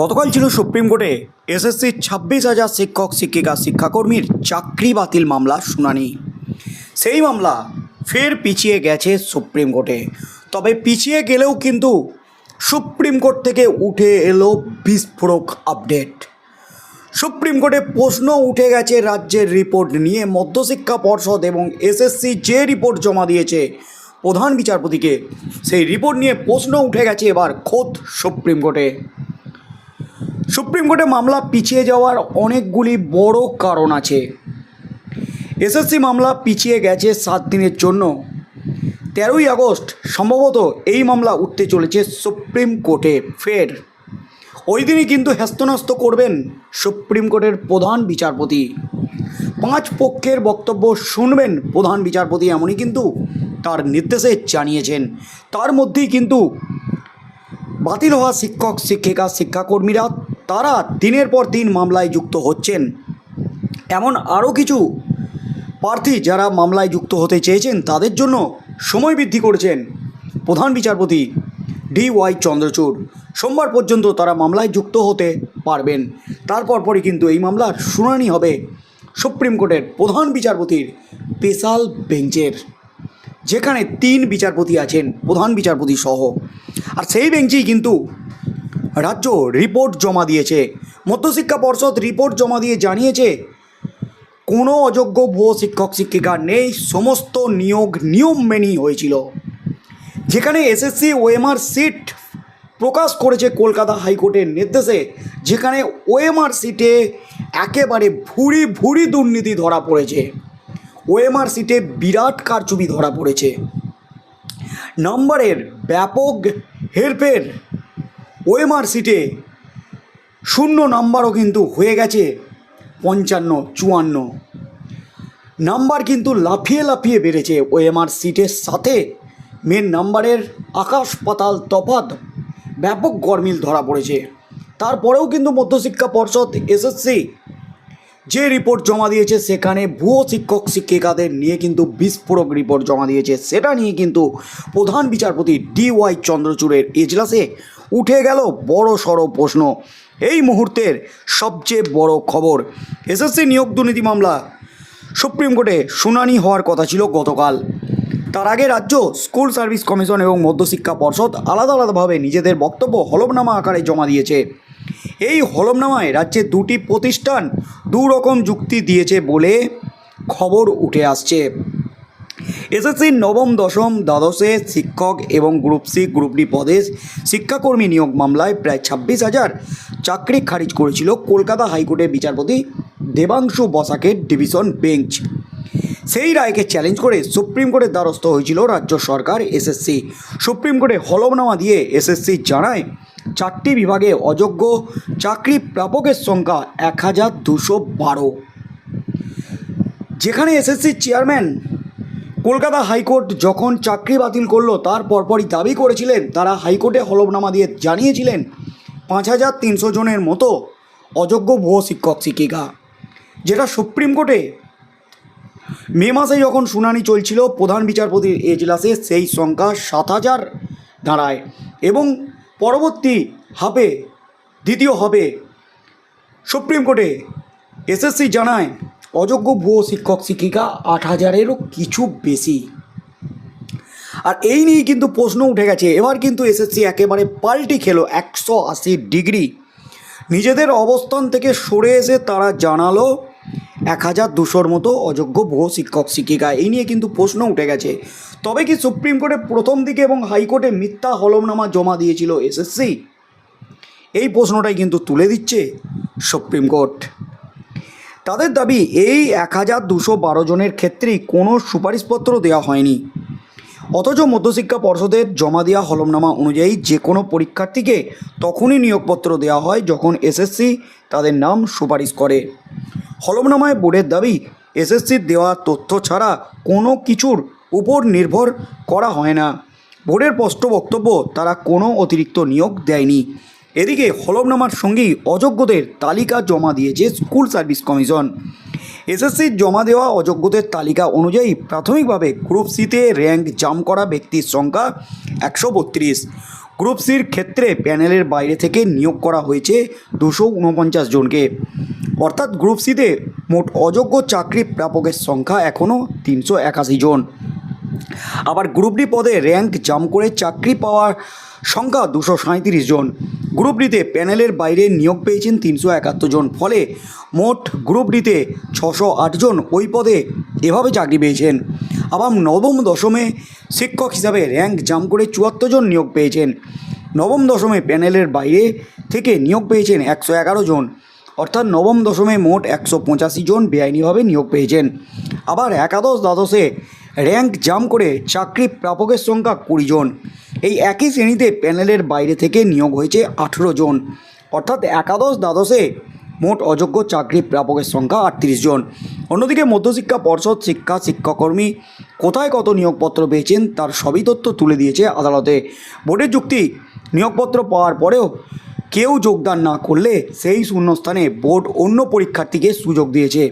গতকাল ছিল সুপ্রিম কোর্টে। এসএসসি ছাব্বিশ হাজার শিক্ষক, শিক্ষিকা, শিক্ষাকর্মীর চাকরি বাতিল মামলা শুনানি। সেই মামলা ফের পিছিয়ে গেছে সুপ্রিম কোর্টে। তবে পিছিয়ে গেলেও কিন্তু সুপ্রিম কোর্ট থেকে উঠে এলো বিস্ফোরক আপডেট। সুপ্রিম কোর্টে প্রশ্ন উঠে গেছে রাজ্যের রিপোর্ট নিয়ে। মধ্যশিক্ষা পর্ষদ এবং এসএসসি যে রিপোর্ট জমা দিয়েছে প্রধান বিচারপতিকে, সেই রিপোর্ট নিয়ে প্রশ্ন উঠে গেছে এবার খোদ সুপ্রিম কোর্টে। সুপ্রিম কোর্টে মামলা পিছিয়ে যাওয়ার অনেকগুলি বড় কারণ আছে। এসএসসি মামলা পিছিয়ে গেছে সাত দিনের জন্য। তেরোই আগস্ট সম্ভবত এই মামলা উঠতে চলেছে সুপ্রিম কোর্টে, ফের। ওই দিনই কিন্তু হ্যস্তন্যস্ত করবেন সুপ্রিম কোর্টের প্রধান বিচারপতি। পাঁচ পক্ষের বক্তব্য শুনবেন প্রধান বিচারপতি এমনই কিন্তু তার নির্দেশে জানিয়েছেন। তার মধ্যেই কিন্তু বাতিল হওয়া শিক্ষক, শিক্ষিকা, শিক্ষাকর্মীরা তারা দিনের পর দিন মামলায় যুক্ত হচ্ছেন। এমন আরও কিছু প্রার্থী যারা মামলায় যুক্ত হতে চেয়েছেন, তাদের জন্য সময় বৃদ্ধি করেছেন প্রধান বিচারপতি ডি ওয়াই চন্দ্রচূড়। সোমবার পর্যন্ত তারা মামলায় যুক্ত হতে পারবেন। তারপর পরই কিন্তু এই মামলার শুনানি হবে সুপ্রিম কোর্টের প্রধান বিচারপতির স্পেশাল বেঞ্চের, যেখানে তিন বিচারপতি আছেন, প্রধান বিচারপতি সহ। আর সেই বেঞ্চেই কিন্তু রাজ্য রিপোর্ট জমা দিয়েছে। মধ্যশিক্ষা পর্ষদ রিপোর্ট জমা দিয়ে জানিয়েছে, কোনো অযোগ্য ভুয়ো শিক্ষক, শিক্ষিকা নেই, সমস্ত নিয়োগ নিয়ম মেনেই হয়েছিল। যেখানে এসএসসি, ওএমআর সিট প্রকাশ করেছে কলকাতা হাইকোর্টের নির্দেশে, যেখানে ওএমআর সিটে একেবারে ভুরি ভুরি দুর্নীতি ধরা পড়েছে। ওএমআর সিটে বিরাট কারচুপি ধরা পড়েছে। নম্বরের ব্যাপক হেরফের ওএমআর সিটে শূন্য নাম্বারও কিন্তু হয়ে গেছে পঞ্চান্ন, চুয়ান্ন। নাম্বার কিন্তু লাফিয়ে লাফিয়ে বেড়েছে ওএমআর সিটের সাথে। মেন নাম্বারের আকাশ পাতাল তফাত ব্যাপক গরমিল ধরা পড়েছে। তারপরেও কিন্তু মধ্যশিক্ষা পর্ষদ, এসএসসি যে রিপোর্ট জমা দিয়েছে সেখানে ভুয়ো শিক্ষক, শিক্ষিকাদের নিয়ে কিন্তু বিস্ফোরক রিপোর্ট জমা দিয়েছে। সেটা নিয়ে কিন্তু প্রধান বিচারপতি ডি ওয়াই চন্দ্রচূড়ের এজলাসে উঠে গেল বড় সড় প্রশ্ন। এই মুহূর্তের সবচেয়ে বড় খবর, এসএসসি নিয়োগ দুর্নীতি মামলা। সুপ্রিম কোর্টে শুনানি হওয়ার কথা ছিল গতকাল। তার আগে রাজ্য স্কুল সার্ভিস কমিশন এবং মধ্যশিক্ষা পর্ষদ আলাদা আলাদাভাবে নিজেদের বক্তব্য হলফনামা আকারে জমা দিয়েছে। এই হলফনামায় রাজ্যের দুটি প্রতিষ্ঠান দু রকম যুক্তি দিয়েছে বলে খবর উঠে আসছে। এসএসসির নবম, দশম, দ্বাদশে শিক্ষক এবং গ্রুপ সি, গ্রুপ ডি পদে শিক্ষাকর্মী নিয়োগ মামলায় প্রায় ছাব্বিশ হাজার চাকরি খারিজ করেছিল কলকাতা হাইকোর্টের বিচারপতি দেবাংশু বসাকের ডিভিশন বেঞ্চ। সেই রায়কে চ্যালেঞ্জ করে সুপ্রিম কোর্টের দ্বারস্থ হয়েছিল রাজ্য সরকার এসএসসি। সুপ্রিম কোর্টে হলফনামা দিয়ে এসএসসি জানায়, চারটি বিভাগে অযোগ্য চাকরি প্রাপকের সংখ্যা এক হাজার দুশো বারো। যেখানে এসএসসি চেয়ারম্যান কলকাতা হাইকোর্ট যখন চাকরি বাতিল করল, তার পরপরই দাবি করেছিলেন, তারা হাইকোর্টে হলফনামা দিয়ে জানিয়েছিলেন, পাঁচ হাজার তিনশো জনের মতো অযোগ্য ভুয়ো শিক্ষক, শিক্ষিকা। যেটা সুপ্রিম কোর্টে মে মাসে যখন শুনানি চলছিল, প্রধান বিচারপতির এজলাসে সেই সংখ্যা সাত হাজার দাঁড়ায় এবং পরবর্তী হাবে দ্বিতীয় হবে সুপ্রিম কোর্টে এসএসসি জানায় অযোগ্য ভুয়ো শিক্ষক শিক্ষিকা আট হাজারেরও কিছু বেশি। আর এই নিয়েই কিন্তু প্রশ্ন উঠে গেছে। এবার কিন্তু এসএসসি একেবারে পাল্টি খেলো একশো আশি ডিগ্রি। নিজেদের অবস্থান থেকে সরে এসে তারা জানালো এক হাজার দুশোর মতো অযোগ্য ভুয়ো শিক্ষক শিক্ষিকা। এই নিয়ে কিন্তু প্রশ্ন উঠে গেছে। তবে কি সুপ্রিম কোর্টে প্রথম দিকে এবং হাইকোর্টে মিথ্যা হলমনামা জমা দিয়েছিল এসএসসি? এই প্রশ্নটাই কিন্তু তুলে দিচ্ছে সুপ্রিম কোর্ট। তাদের দাবি, এই এক হাজার দুশো বারো জনের ক্ষেত্রেই কোনো সুপারিশপত্র দেওয়া হয়নি। অথচ মধ্যশিক্ষা পর্ষদের জমা দেওয়া হলমনামা অনুযায়ী যে কোনো পরীক্ষার্থীকে তখনই নিয়োগপত্র দেওয়া হয় যখন এসএসসি তাদের নাম সুপারিশ করে। হলমনামায় বোর্ডের দাবি এসএসসির দেওয়া তথ্য ছাড়া কোনো কিছুর উপর নির্ভর করা হয় না। বোর্ডের স্পষ্ট বক্তব্য, তারা কোনো অতিরিক্ত নিয়োগ দেয়নি। এদিকে হলফনামার সঙ্গেই অযোগ্যদের তালিকা জমা দিয়েছে স্কুল সার্ভিস কমিশন। এসএসসির জমা দেওয়া অযোগ্যদের তালিকা অনুযায়ী প্রাথমিকভাবে গ্রুপ সিতে র্যাঙ্ক জাম করা ব্যক্তির সংখ্যা একশো বত্রিশ। গ্রুপ সির ক্ষেত্রে প্যানেলের বাইরে থেকে নিয়োগ করা হয়েছে দুশো উনপঞ্চাশ জনকে। অর্থাৎ গ্রুপ সিতে মোট অযোগ্য চাকরি প্রাপকের সংখ্যা এখনও তিনশো একাশি জন। আবার গ্রুপ ডি পদে র্যাঙ্ক জাম করে চাকরি পাওয়ার সংখ্যা দুশো সাঁত্রিশ জন। গ্রুপ ডিতে প্যানেলের বাইরে নিয়োগ পেয়েছেন তিনশো একাত্তর জন। ফলে মোট গ্রুপ ডিতে ছশো জন ওই পদে এভাবে চাকরি পেয়েছেন। আবার নবম দশমে শিক্ষক হিসাবে র্যাঙ্ক জাম করে চুয়াত্তর জন নিয়োগ পেয়েছেন। নবম দশমে প্যানেলের বাইরে থেকে নিয়োগ পেয়েছেন একশো এগারো জন। অর্থাৎ নবম দশমে মোট একশো পঁচাশি জন বেআইনিভাবে নিয়োগ পেয়েছেন। আবার একাদশ দ্বাদশে র্যাঙ্ক জাম করে চাকরি প্রাপকের সংখ্যা কুড়ি জন। এই একই শ্রেণীতে প্যানেলের বাইরে থেকে নিয়োগ হয়েছে আঠেরো জন। অর্থাৎ একাদশ দ্বাদশে মোট অযোগ্য চাকরি প্রাপকের সংখ্যা আটত্রিশ জন। অন্যদিকে মধ্যশিক্ষা পর্ষদ শিক্ষা শিক্ষাকর্মী কোথায় কত নিয়োগপত্র পেয়েছেন তার সবই তথ্য তুলে দিয়েছে আদালতে। বোর্ডের যুক্তি, নিয়োগপত্র পাওয়ার পরেও কেউ যোগদান না করলে সেই শূন্যস্থানে বোর্ড অন্য পরীক্ষার্থীকে সুযোগ দিয়েছে।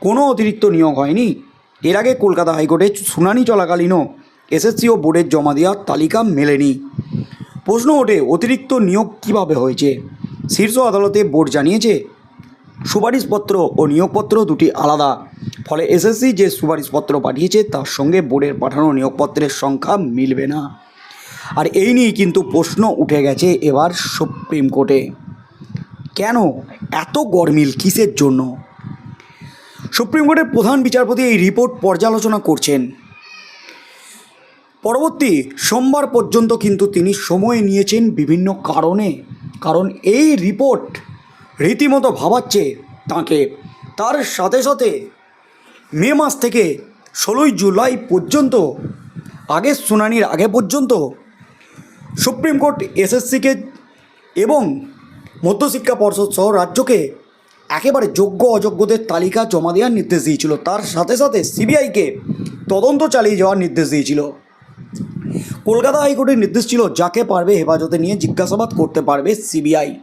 কোনো অতিরিক্ত নিয়োগ হয়নি। এর আগে কলকাতা হাইকোর্টে শুনানি চলাকালীনও এসএসসি ও বোর্ডের জমা দেওয়ার তালিকা মেলেনি। প্রশ্ন ওঠে, অতিরিক্ত নিয়োগ কীভাবে হয়েছে? শীর্ষ আদালতে বোর্ড জানিয়েছে, সুপারিশপত্র ও নিয়োগপত্র দুটি আলাদা। ফলে এসএসসি যে সুপারিশপত্র পাঠিয়েছে, তার সঙ্গে বোর্ডের পাঠানো নিয়োগপত্রের সংখ্যা মিলবে না। আর এই নিয়েই কিন্তু প্রশ্ন উঠে গেছে এবার সুপ্রিম কোর্টে। কেন এত গরমিল কিসের জন্য? সুপ্রিম কোর্টের প্রধান বিচারপতি এই রিপোর্ট পর্যালোচনা করছেন। পরবর্তী সোমবার পর্যন্ত কিন্তু তিনি সময় নিয়েছেন বিভিন্ন কারণে। কারণ এই রিপোর্ট রীতিমতো ভাবাচ্ছে তাকে। তার সাথে সাথে মে মাস থেকে ষোলোই জুলাই পর্যন্ত, আগের শুনানির আগে পর্যন্ত সুপ্রিম কোর্ট এসএসসিকে এবং মধ্যশিক্ষা পর্ষদ সহ রাজ্যকে একেবারে যোগ্য অযোগ্যদের তালিকা জমা দেওয়ার নির্দেশ দিয়েছিল। তার সাথে সাথে সিবিআইকে তদন্ত চালিয়ে যাওয়ার নির্দেশ দিয়েছিল। কলকাতা হাইকোর্টের নির্দেশ ছিল, যাকে পারবে হেফাজতে নিয়ে জিজ্ঞাসাবাদ করতে পারবে সিবিআই।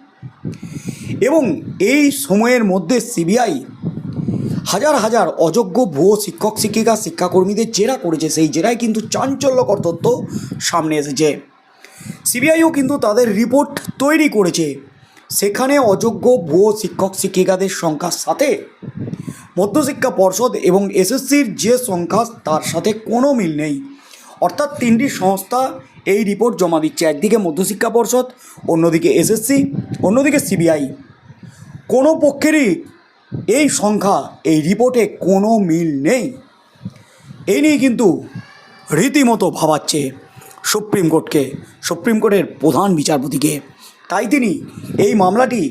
এবং এই সময়ের মধ্যে সিবিআই হাজার হাজার অযোগ্য ভুয়ো শিক্ষক, শিক্ষিকা, শিক্ষাকর্মীদের জেরা করেছে। সেই জেরায় কিন্তু চাঞ্চল্যকর তথ্য সামনে এসেছে। সিবিআইও কিন্তু তাদের রিপোর্ট তৈরি করেছে। সেখানে অযোগ্য ভুয়ো শিক্ষক শিক্ষিকাদের সংখ্যার সাথে মধ্যশিক্ষা পর্ষদ এবং এসএসসির যে সংখ্যা, তার সাথে কোনো মিল নেই। অর্থাৎ তিনটি সংস্থা এই রিপোর্ট জমা দিচ্ছে, একদিকে মধ্যশিক্ষা পর্ষদ, অন্যদিকে এসএসসি, অন্যদিকে সিবিআই। কোনো পক্ষেরই এই সংখ্যা, এই রিপোর্টে কোনো মিল নেই। এই নিয়ে কিন্তু রীতিমতো ভাবাচ্ছে সুপ্রিম কোর্টকে, সুপ্রিম কোর্টের প্রধান বিচারপতিকে। তাই তিনি এই মামলাটি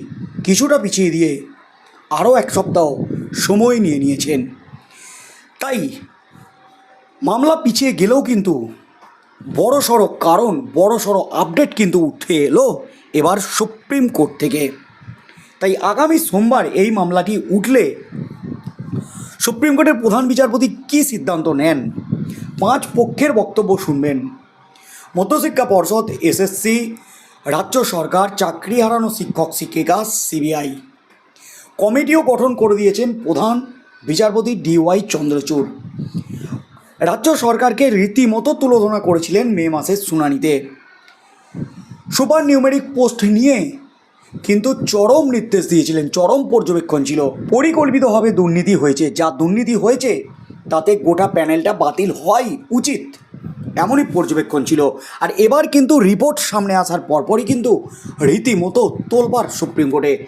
কিছুটা পিছিয়ে দিয়ে আরও এক সপ্তাহ সময় নিয়ে নিয়েছেন। তাই মামলা পিছিয়ে গেলেও কিন্তু বড় সড়ো কারণ, বড় সড়ো আপডেট কিন্তু উঠে এলো এবার সুপ্রিম কোর্ট থেকে। তাই আগামী সোমবার এই মামলাটি উঠলে সুপ্রিম কোর্টের প্রধান বিচারপতি কী সিদ্ধান্ত নেন? পাঁচ পক্ষের বক্তব্য শুনবেন। মধ্যশিক্ষা পর্ষদ, এসএসসি রাজ্য সরকার চাকরি হারানো শিক্ষক শিক্ষিকা সিবিআই। কমিটিও গঠন করে দিয়েছেন প্রধান বিচারপতি ডিওয়াই চন্দ্রচূড়। রাজ্য সরকারকে রীতিমতো তুলোধনা করেছিলেন মে মাসের শুনানিতে। সুপার নিউমেরিক পোস্ট নিয়ে কিন্তু চরম নির্দেশ দিয়েছিলেন, চরম পর্যবেক্ষণ ছিল। পরিকল্পিতভাবে দুর্নীতি হয়েছে, যা দুর্নীতি হয়েছে, তাতে গোটা প্যানেলটা বাতিল হয় উচিত। এমনই পর্যবেক্ষণ ছিল। আর এবার কিন্তু রিপোর্ট সামনে আসার পরপরই কিন্তু রীতিমতো তোলবার সুপ্রিম কোর্টে।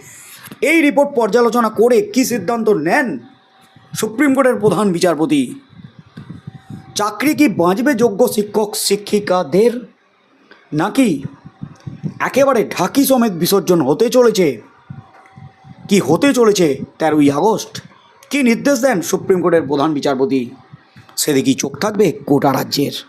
এই রিপোর্ট পর্যালোচনা করে কি সিদ্ধান্ত নেন সুপ্রিম কোর্টের প্রধান বিচারপতি? চাকরি কি বাঁচবে যোগ্য শিক্ষক, শিক্ষিকাদের? নাকি একেবারে ঢাকি সমেত বিসর্জন হতে চলেছে? কি হতে চলেছে তেরোই আগস্ট? কি নির্দেশ দেন সুপ্রিম কোর্টের প্রধান বিচারপতি? সেদিকেই চোখ থাকবে গোটা রাজ্যের।